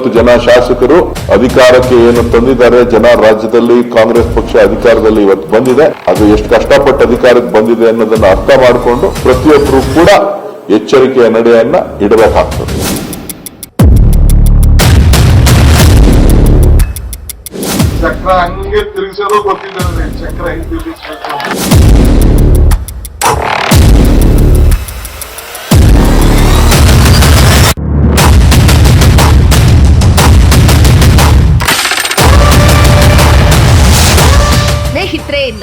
ಐವತ್ತು ಜನ ಶಾಸಕರು ಅಧಿಕಾರಕ್ಕೆ ಏನು ತಂದಿದ್ದಾರೆ, ಜನ ರಾಜ್ಯದಲ್ಲಿ ಕಾಂಗ್ರೆಸ್ ಪಕ್ಷ ಅಧಿಕಾರದಲ್ಲಿ ಇವತ್ತು ಬಂದಿದೆ. ಅದು ಎಷ್ಟು ಕಷ್ಟಪಟ್ಟು ಅಧಿಕಾರಕ್ಕೆ ಬಂದಿದೆ ಅನ್ನೋದನ್ನ ಅರ್ಥ ಮಾಡಿಕೊಂಡು ಪ್ರತಿಯೊಬ್ಬರು ಕೂಡ ಎಚ್ಚರಿಕೆಯ ನಡೆಯನ್ನ ಇಡಬೇಕಾಗ್ತದೆ. ಚಕ್ರ ಹಂಗೆ ತಿರುಗಿಸೋದು ಗೊತ್ತಿಲ್ಲ ಚಕ್ರ ಹೆಂಗ್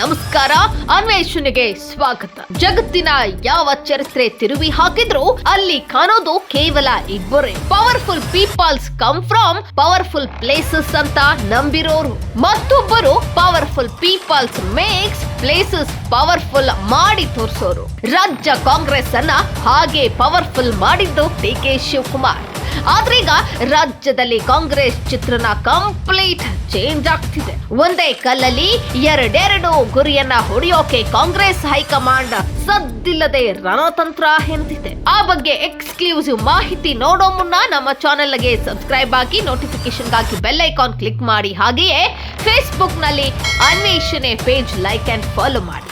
ನಮಸ್ಕಾರ, ಅನ್ವೇಷಣೆಗೆ ಸ್ವಾಗತ. ಜಗತ್ತಿನ ಯಾವ ಚರಿತ್ರೆ ತಿರುವಿ ಹಾಕಿದ್ರು ಅಲ್ಲಿ ಕಾಣೋದು ಕೇವಲ ಇಬ್ಬರೇ. Powerful peoples come from powerful places ಅಂತ ನಂಬಿರೋರು. ಮತ್ತೊಬ್ಬರು powerful peoples makes places powerful ಮಾಡಿ ತೋರಿಸೋರು. ರಾಜ್ಯ ಕಾಂಗ್ರೆಸ್ ಅನ್ನ ಹಾಗೆ ಪವರ್ಫುಲ್ ಮಾಡಿದ್ದು ಡಿ ಕೆ ಶಿವಕುಮಾರ್. ಆದ್ರೀಗ ರಾಜ್ಯದಲ್ಲಿ ಕಾಂಗ್ರೆಸ್ ಚಿತ್ರನ ಕಂಪ್ಲೀಟ್ ಚೇಂಜ್ ಆಗ್ತಿದೆ. ಒಂದೇ ಕಲ್ಲಲ್ಲಿ ಎರಡೆರಡು ಗುರಿಯನ್ನ ಹೊಡೆಯೋಕೆ ಕಾಂಗ್ರೆಸ್ ಹೈಕಮಾಂಡ್ ಸದ್ದಿಲ್ಲದೆ ರಣತಂತ್ರ ಎಂದಿದೆ. ಆ ಬಗ್ಗೆ ಎಕ್ಸ್ಕ್ಲೂಸಿವ್ ಮಾಹಿತಿ ನೋಡೋ ಮುನ್ನ ನಮ್ಮ ಚಾನೆಲ್ಗೆ ಸಬ್ಸ್ಕ್ರೈಬ್ ಆಗಿ ನೋಟಿಫಿಕೇಶನ್ಗಾಗಿ ಬೆಲ್ ಐಕಾನ್ ಕ್ಲಿಕ್ ಮಾಡಿ. ಹಾಗೆಯೇ ಫೇಸ್ಬುಕ್ನಲ್ಲಿ ಅನ್ವೇಷಣೆ ಪೇಜ್ ಲೈಕ್ ಅಂಡ್ ಫಾಲೋ ಮಾಡಿ.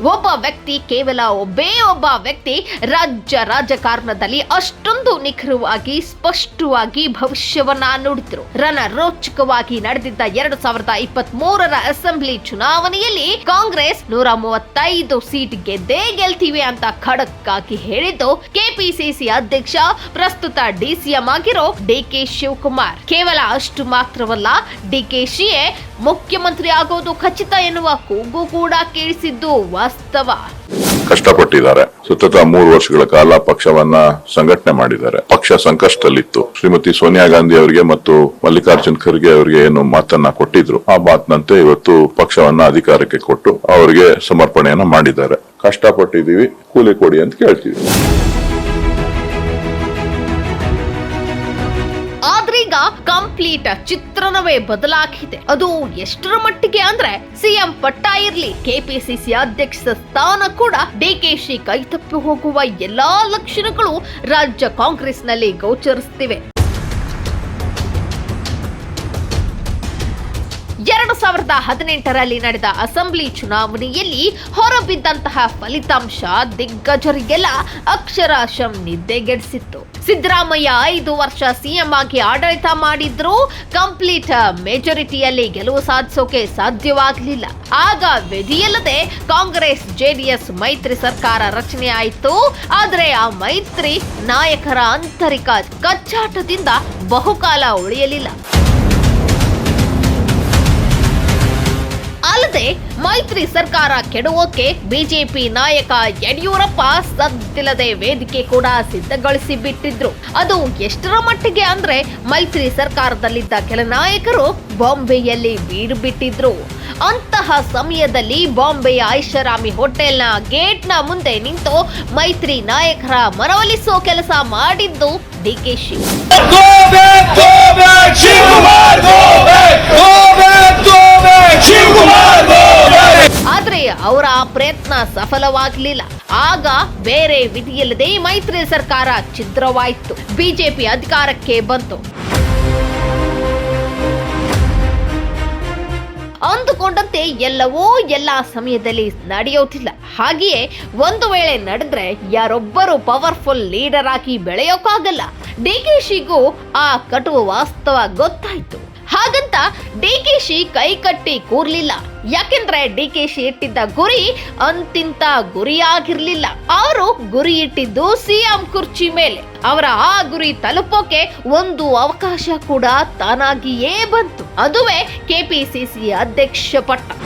ಒಬ್ಬ ವ್ಯಕ್ತಿ ಕೇವಲ ಒಬ್ಬೇ ಒಬ್ಬ ವ್ಯಕ್ತಿ ರಾಜ್ಯ ರಾಜಕಾರಣದಲ್ಲಿ ಅಷ್ಟೊಂದು ನಿಖರವಾಗಿ, ಸ್ಪಷ್ಟವಾಗಿ ಭವಿಷ್ಯವನ್ನ ನುಡಿದ್ರು ರಣ ರೋಚಕವಾಗಿ ನಡೆದಿದ್ದ ಎರಡು ಸಾವಿರದ ಇಪ್ಪತ್ತ್ ಮೂರರ ಅಸೆಂಬ್ಲಿ ಚುನಾವಣೆಯಲ್ಲಿ ಕಾಂಗ್ರೆಸ್ ನೂರ ಮೂವತ್ತೈದು ಸೀಟ್ ಗೆದ್ದೇ ಗೆಲ್ತೀವಿ ಅಂತ ಖಡಕ್ ಆಗಿ ಹೇಳಿದ್ದು ಕೆಪಿಸಿಸಿ ಅಧ್ಯಕ್ಷ, ಪ್ರಸ್ತುತ ಡಿಸಿಎಂ ಆಗಿರೋ ಡಿಕೆ ಶಿವಕುಮಾರ್. ಕೇವಲ ಅಷ್ಟು ಮಾತ್ರವಲ್ಲ ಡಿಕೆಶಿಯೇ ಮುಖ್ಯಮಂತ್ರಿ ಆಗೋದು ಖಚಿತ ಎನ್ನುವ ಕೂಗು ಕೂಡ ಕೇಳಿಸಿದ್ದು ವಾಸ್ತವ. ಕಷ್ಟಪಟ್ಟಿದ್ದಾರೆ. ಸತತ ಮೂರು ವರ್ಷಗಳ ಕಾಲ ಪಕ್ಷವನ್ನ ಸಂಘಟನೆ ಮಾಡಿದ್ದಾರೆ. ಪಕ್ಷ ಸಂಕಷ್ಟದಲ್ಲಿತ್ತು. ಶ್ರೀಮತಿ ಸೋನಿಯಾ ಗಾಂಧಿ ಅವರಿಗೆ ಮತ್ತು ಮಲ್ಲಿಕಾರ್ಜುನ್ ಖರ್ಗೆ ಅವರಿಗೆ ಏನು ಮಾತನ್ನ ಕೊಟ್ಟಿದ್ರು. ಆ ಮಾತಿನಂತೆ ಇವತ್ತು ಪಕ್ಷವನ್ನ ಅಧಿಕಾರಕ್ಕೆ ಕೊಟ್ಟು ಅವರಿಗೆ ಸಮರ್ಪಣೆಯನ್ನ ಮಾಡಿದ್ದಾರೆ. ಕಷ್ಟಪಟ್ಟಿದೀವಿ ಕೂಲಿ ಕೊಡಿ ಅಂತ ಕೇಳ್ತೀವಿ. ಕಂಪ್ಲೀಟ್ ಚಿತ್ರಣವೇ ಬದಲಾಗಿದೆ. ಅದು ಎಷ್ಟರ ಮಟ್ಟಿಗೆ ಅಂದ್ರೆ ಸಿಎಂ ಪಟ್ಟ ಇರ್ಲಿ ಕೆಪಿಸಿಸಿ ಅಧ್ಯಕ್ಷ ಸ್ಥಾನ ಕೂಡ ಡಿಕೆಶಿ ಕೈತಪ್ಪಿ ಹೋಗುವ ಎಲ್ಲಾ ಲಕ್ಷಣಗಳು ರಾಜ್ಯ ಕಾಂಗ್ರೆಸ್ನಲ್ಲಿ ಗೋಚರಿಸುತ್ತಿವೆ ಸಾವಿರದ ಹದಿನೆಂಟರಲ್ಲಿ ನಡೆದ ಅಸೆಂಬ್ಲಿ ಚುನಾವಣೆಯಲ್ಲಿ ಹೊರಬಿದ್ದಂತಹ ಫಲಿತಾಂಶ ದಿಗ್ಗಜರಿಗೆಲ್ಲ ಅಕ್ಷರಾಶಂ ನಿದ್ದೆಗೆಡಿಸಿತ್ತು. ಸಿದ್ದರಾಮಯ್ಯ ಐದು ವರ್ಷ ಸಿಎಂ ಆಗಿ ಆಡಳಿತ ಮಾಡಿದ್ರು ಕಂಪ್ಲೀಟ್ ಮೆಜಾರಿಟಿಯಲ್ಲಿ ಗೆಲುವು ಸಾಧಿಸೋಕೆ ಸಾಧ್ಯವಾಗಲಿಲ್ಲ. ಆಗ ವ್ಯಧಿಯಲ್ಲದೆ ಕಾಂಗ್ರೆಸ್, ಜೆಡಿಎಸ್, ಮೈತ್ರಿ ಸರ್ಕಾರ ರಚನೆ ಆಯಿತು. ಆದರೆ ಆ ಮೈತ್ರಿ ನಾಯಕರ ಆಂತರಿಕ ಕಚ್ಚಾಟದಿಂದ ಬಹುಕಾಲ ಉಳಿಯಲಿಲ್ಲ. ಅಲ್ಲದೆ ಮೈತ್ರಿ ಸರ್ಕಾರ ಕೆಡುವೋಕೆ ಬಿಜೆಪಿ ನಾಯಕ ಯಡಿಯೂರಪ್ಪ ಸದ್ದಿಲ್ಲದೆ ವೇದಿಕೆ ಕೂಡ ಸಿದ್ಧಗೊಳಿಸಿ ಬಿಟ್ಟಿದ್ರು ಅದು ಎಷ್ಟರ ಮಟ್ಟಿಗೆ ಅಂದ್ರೆ ಮೈತ್ರಿ ಸರ್ಕಾರದಲ್ಲಿದ್ದ ಕೆಲ ನಾಯಕರು ಬಾಂಬೆಯಲ್ಲಿ ಬೀಡು ಬಿಟ್ಟಿದ್ರು ಅಂತಹ ಸಮಯದಲ್ಲಿ ಬಾಂಬೆಯ ಐಷಾರಾಮಿ ಹೋಟೆಲ್ನ ಗೇಟ್ನ ಮುಂದೆ ನಿಂತು ಮೈತ್ರಿ ನಾಯಕರ ಮನವೊಲಿಸೋ ಕೆಲಸ ಮಾಡಿದ್ದು ಡಿಕೆಶಿ ಸಫಲವಾಗಲಿಲ್ಲ ಆಗ ಬೇರೆ ವಿಧಿಯಿಲ್ಲದೆ ಮೈತ್ರಿ ಸರ್ಕಾರ ಛಿದ್ರವಾಯಿತು. ಬಿಜೆಪಿ ಅಧಿಕಾರಕ್ಕೆ ಬಂತು. ಅಂದುಕೊಂಡಂತೆ ಎಲ್ಲವೂ ಎಲ್ಲ ಸಮಯದಲ್ಲಿ ನಡೆಯೋದಿಲ್ಲ. ಹಾಗೆಯೇ ಒಂದು ವೇಳೆ ನಡೆದ್ರೆ ಯಾರೊಬ್ಬರು ಪವರ್ಫುಲ್ ಲೀಡರ್ ಆಗಿ ಬೆಳೆಯೋಕ್ಕಾಗಲ್ಲ ಡಿಕೆಶಿಗೂ ಆ ಕಟುವ ವಾಸ್ತವ ಗೊತ್ತಾಯ್ತು. ಹಾಗಂತ ಡಿಕೆಶಿ ಕೈ ಕಟ್ಟಿ ಕೂರ್ಲಿಲ್ಲ. ಯಾಕೆಂದ್ರೆ ಡಿಕೆಶಿ ಇಟ್ಟಿದ್ದ ಗುರಿ ಅಂತಿಂತ ಗುರಿಯಾಗಿರ್ಲಿಲ್ಲ. ಅವರು ಗುರಿ ಇಟ್ಟಿದ್ದು ಸಿಎಂ ಕುರ್ಚಿ ಮೇಲೆ. ಅವರ ಆ ಗುರಿ ತಲುಪೋಕೆ ಒಂದು ಅವಕಾಶ ಕೂಡ ತಾನಾಗಿಯೇ ಬಂತು. ಅದುವೇ ಕೆಪಿಸಿಸಿ ಅಧ್ಯಕ್ಷ ಪಟ್ಟ.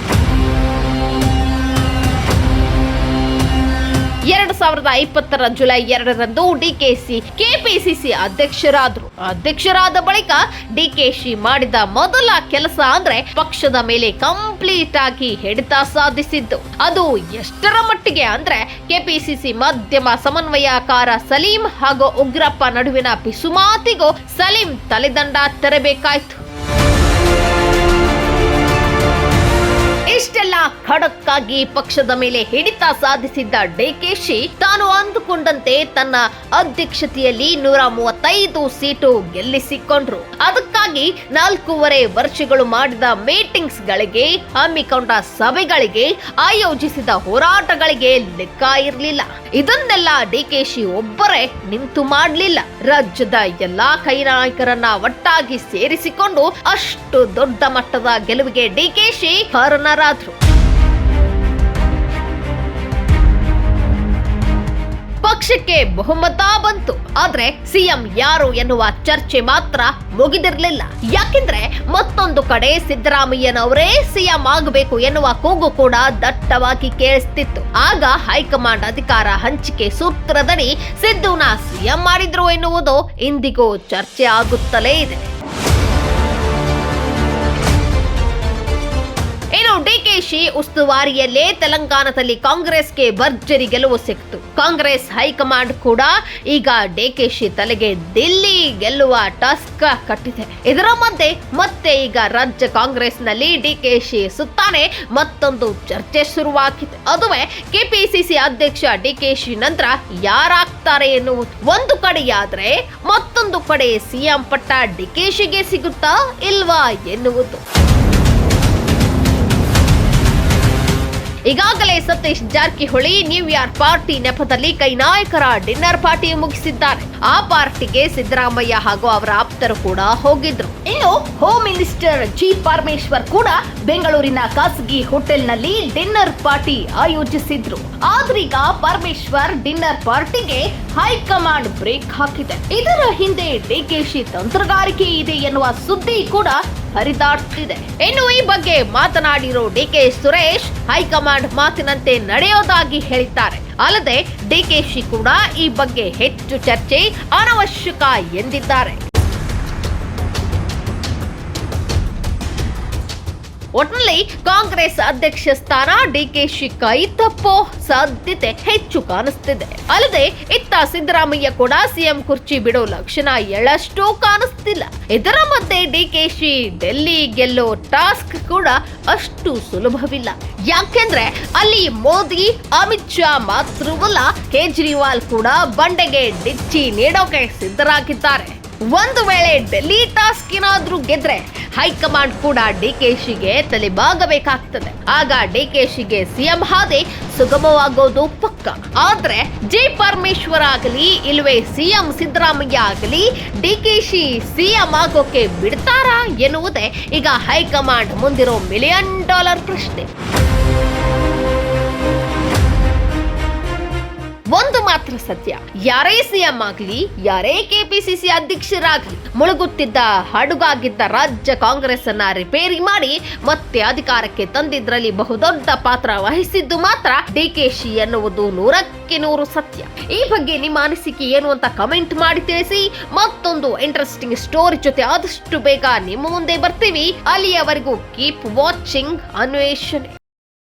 ಎರಡು ಸಾವಿರದ ಇಪ್ಪತ್ತರ ಜುಲೈ ಎರಡರಂದು ಡಿಕೆಸಿ ಕೆಪಿಸಿಸಿ ಅಧ್ಯಕ್ಷರಾದ್ರು. ಅಧ್ಯಕ್ಷರಾದ ಬಳಿಕ ಡಿಕೆಶಿ ಮಾಡಿದ ಮೊದಲ ಕೆಲಸ ಅಂದ್ರೆ ಪಕ್ಷದ ಮೇಲೆ ಕಂಪ್ಲೀಟ್ ಆಗಿ ಹಿಡಿತ ಸಾಧಿಸಿದ್ದು. ಅದು ಎಷ್ಟರ ಮಟ್ಟಿಗೆ ಅಂದ್ರೆ ಕೆಪಿಸಿಸಿ ಮಾಧ್ಯಮ ಸಮನ್ವಯಕಾರ ಸಲೀಂ ಹಾಗೂ ಉಗ್ರಪ್ಪ ನಡುವಿನ ಪಿಸುಮಾತಿಗೂ ಸಲೀಂ ತಲೆದಂಡ ತೆರಬೇಕಾಯ್ತು. ಇಷ್ಟೆಲ್ಲ ಖಡಕ್ ಆಗಿ ಪಕ್ಷದ ಮೇಲೆ ಹಿಡಿತ ಸಾಧಿಸಿದ್ದ ಡಿಕೆಶಿ ತಾನು ಅಂದುಕೊಂಡಂತೆ ತನ್ನ ಅಧ್ಯಕ್ಷತೆಯಲ್ಲಿ ನೂರ ಮೂವತ್ತೈದು ಸೀಟು ಗೆಲ್ಲಿಸಿಕೊಂಡ್ರು. ಅದಕ್ಕಾಗಿ ನಾಲ್ಕೂವರೆ ವರ್ಷಗಳು ಮಾಡಿದ ಮೀಟಿಂಗ್ಸ್ ಗಳಿಗೆ ಹಮ್ಮಿಕೊಂಡ ಸಭೆಗಳಿಗೆ, ಆಯೋಜಿಸಿದ ಹೋರಾಟಗಳಿಗೆ ಲೆಕ್ಕ ಇರಲಿಲ್ಲ. ಇದನ್ನೆಲ್ಲ ಡಿಕೆಶಿ ಒಬ್ಬರೇ ನಿಂತು ಮಾಡಲಿಲ್ಲ. ರಾಜ್ಯದ ಎಲ್ಲಾ ಕೈ ನಾಯಕರನ್ನ ಒಟ್ಟಾಗಿ ಸೇರಿಸಿಕೊಂಡು ಅಷ್ಟು ದೊಡ್ಡ ಮಟ್ಟದ ಗೆಲುವಿಗೆ ಡಿಕೆಶಿ ಪಕ್ಷಕ್ಕೆ ಬಹುಮತ ಬಂತು, ಆದ್ರೆ ಸಿಎಂ ಯಾರು ಎನ್ನುವ ಚರ್ಚೆ ಮಾತ್ರ ಮುಗಿದಿರಲಿಲ್ಲ. ಯಾಕೆಂದ್ರೆ ಮತ್ತೊಂದು ಕಡೆ ಸಿದ್ದರಾಮಯ್ಯನವರೇ ಸಿಎಂ ಆಗಬೇಕು ಎನ್ನುವ ಕೂಗು ಕೂಡ ದಟ್ಟವಾಗಿ ಕೇಳಿಸ್ತಿತ್ತು. ಆಗ ಹೈಕಮಾಂಡ್ ಅಧಿಕಾರ ಹಂಚಿಕೆ ಸೂತ್ರದಡಿ ಸಿದ್ದುನ ಸಿಎಂ ಮಾಡಿದ್ರು ಎನ್ನುವುದು ಇಂದಿಗೂ ಚರ್ಚೆ ಆಗುತ್ತಲೇ ಇದೆ. ಡಿಕೆಶಿ ಉಸ್ತುವಾರಿಯಲ್ಲೇ ತೆಲಂಗಾಣದಲ್ಲಿ ಕಾಂಗ್ರೆಸ್ಗೆ ಭರ್ಜರಿ ಗೆಲುವು ಸಿಕ್ತು ಕಾಂಗ್ರೆಸ್ ಹೈಕಮಾಂಡ್ ಕೂಡ ಈಗ ಡಿಕೆಶಿ ತಲೆಗೆ ದಿಲ್ಲಿ ಗೆಲ್ಲುವ ಟಾಸ್ಕ್ ಕಟ್ಟಿದೆ. ಇದರ ಮಧ್ಯೆ ಮತ್ತೆ ಈಗ ರಾಜ್ಯ ಕಾಂಗ್ರೆಸ್ನಲ್ಲಿ ಡಿಕೆಶಿ ಸುತ್ತಾನೆ ಮತ್ತೊಂದು ಚರ್ಚೆ ಶುರುವಾಗಿದೆ. ಅದುವೇ ಕೆಪಿಸಿಸಿ ಅಧ್ಯಕ್ಷ ಡಿಕೆಶಿ ನಂತರ ಯಾರಾಗ್ತಾರೆ ಎನ್ನುವುದು ಒಂದು ಕಡೆಯಾದ್ರೆ ಮತ್ತೊಂದು ಕಡೆ ಸಿಎಂ ಪಟ್ಟ ಡಿಕೆಶಿಗೆ ಸಿಗುತ್ತಾ ಇಲ್ವಾ ಎನ್ನುವುದು. ಈಗಾಗಲೇ Satish Jarkiholi new year party ನೆಪದಲ್ಲಿ ಕೈ ನಾಯಕರ ಡಿನ್ನರ್ ಪಾರ್ಟಿ ಮುಗಿಸಿದ್ದಾರೆ. ಆ ಪಾರ್ಟಿಗೆ ಸಿದ್ದರಾಮಯ್ಯ ಹಾಗೂ ಅವರ ಆಪ್ತರು ಕೂಡ ಹೋಗಿದ್ರು. ಇನ್ನು ಹೋಮ್ ಮಿನಿಸ್ಟರ್ ಜಿ ಪರಮೇಶ್ವರ್ ಕೂಡ ಬೆಂಗಳೂರಿನ ಖಾಸಗಿ ಹೋಟೆಲ್ನಲ್ಲಿ ಡಿನ್ನರ್ ಪಾರ್ಟಿ ಆಯೋಜಿಸಿದ್ರು. ಆದ್ರೀಗ ಪರಮೇಶ್ವರ್ ಡಿನ್ನರ್ ಪಾರ್ಟಿಗೆ ಹೈಕಮಾಂಡ್ ಬ್ರೇಕ್ ಹಾಕಿದೆ. ಇದರ ಹಿಂದೆ ಡಿಕೆಶಿ ತಂತ್ರಗಾರಿಕೆ ಇದೆ ಎನ್ನುವ ಸುದ್ದಿ ಕೂಡ ಹರಿದಾಡ್ತಿದೆ. ಇನ್ನು ಈ ಬಗ್ಗೆ ಮಾತನಾಡಿರೋ ಡಿಕೆ ಸುರೇಶ್ ಹೈಕಮಾಂಡ್ ಮಾತಿನಂತೆ ನಡೆಯೋದಾಗಿ ಹೇಳಿದ್ದಾರೆ. ಅಲ್ಲದೆ ಡಿಕೆಶಿ ಕೂಡ ಈ ಬಗ್ಗೆ ಹೆಚ್ಚು ಚರ್ಚೆ ಅನವಶ್ಯಕ ಎಂದಿದ್ದಾರೆ. ಒಟ್ನಲ್ಲಿ ಕಾಂಗ್ರೆಸ್ ಅಧ್ಯಕ್ಷ ಸ್ಥಾನ ಡಿಕೆಶಿ ಕೈ ತಪ್ಪೋ ಸಾಧ್ಯತೆ ಹೆಚ್ಚು ಕಾಣಿಸ್ತಿದೆ. ಅಲ್ಲದೆ ಇತ್ತ ಸಿದ್ದರಾಮಯ್ಯ ಕೂಡ ಸಿಎಂ ಕುರ್ಚಿ ಬಿಡೋ ಲಕ್ಷಣ ಎಳಷ್ಟು ಕಾಣಿಸ್ತಿಲ್ಲ. ಇದರ ಮಧ್ಯೆ ಡಿಕೆಶಿ ಡೆಲ್ಲಿ ಗೆಲ್ಲೋ ಟಾಸ್ಕ್ ಕೂಡ ಅಷ್ಟು ಸುಲಭವಿಲ್ಲ. ಯಾಕೆಂದ್ರೆ ಅಲ್ಲಿ ಮೋದಿ, ಅಮಿತ್ ಶಾ ಮಾತ್ರವಲ್ಲ, ಕೇಜ್ರಿವಾಲ್ ಕೂಡ ಬಂಡೆಗೆ ಡಿಚ್ಚಿ ನೀಡೋಕೆ ಸಿದ್ಧರಾಗಿದ್ದಾರೆ. ಒಂದು ವೇಳೆ ಡೆಲ್ಲಿ ಟಾಸ್ಕ್ ಏನಾದ್ರೂ ಗೆದ್ರೆ ಹೈಕಮಾಂಡ್ ಕೂಡ ಡಿಕೆಶಿಗೆ ತಲೆಬಾಗಬೇಕಾಗ್ತದೆ. ಆಗ ಡಿಕೆಶಿಗೆ ಸಿಎಂ ಹಾದಿ ಸುಗಮವಾಗೋದು ಪಕ್ಕ. ಆದ್ರೆ ಜೆ ಪರಮೇಶ್ವರ್ ಆಗಲಿ ಇಲ್ವೇ ಸಿಎಂ ಸಿದ್ದರಾಮಯ್ಯ ಆಗಲಿ ಡಿಕೆಶಿ ಸಿಎಂ ಆಗೋಕೆ ಬಿಡ್ತಾರಾ ಎನ್ನುವುದೇ ಈಗ ಹೈಕಮಾಂಡ್ ಮುಂದಿರೋ ಮಿಲಿಯನ್ ಡಾಲರ್ ಪ್ರಶ್ನೆ. ಒಂದು ಮಾತ್ರ ಸತ್ಯ. ಯಾರೇ ಸಿಎಂ ಆಗಲಿ, ಯಾರೇ ಕೆಪಿಸಿಸಿ ಅಧ್ಯಕ್ಷರಾಗ್ಲಿ, ಮುಳುಗುತ್ತಿದ್ದ, ಹಡುಗಾಗಿದ್ದ ರಾಜ್ಯ ಕಾಂಗ್ರೆಸ್ ಅನ್ನ ರಿಪೇರಿ ಮಾಡಿ ಮತ್ತೆ ಅಧಿಕಾರಕ್ಕೆ ತಂದಿದ್ರಲ್ಲಿ ಬಹುದೊಡ್ಡ ಪಾತ್ರ ವಹಿಸಿದ್ದು ಮಾತ್ರ ಡಿಕೆಶಿ ಎನ್ನುವುದು ನೂರಕ್ಕೆ ನೂರು ಸತ್ಯ. ಈ ಬಗ್ಗೆ ನಿಮ್ಮ ಅನಿಸಿಕೆ ಏನು ಅಂತ ಕಮೆಂಟ್ ಮಾಡಿ ತಿಳಿಸಿ. ಮತ್ತೊಂದು ಇಂಟ್ರೆಸ್ಟಿಂಗ್ ಸ್ಟೋರಿ ಜೊತೆ ಆದಷ್ಟು ಬೇಗ ನಿಮ್ಮ ಮುಂದೆ ಬರ್ತೀವಿ. ಅಲ್ಲಿಯವರೆಗೂ ಕೀಪ್ ವಾಚಿಂಗ್ ಅನ್ವೇಷಣೆ.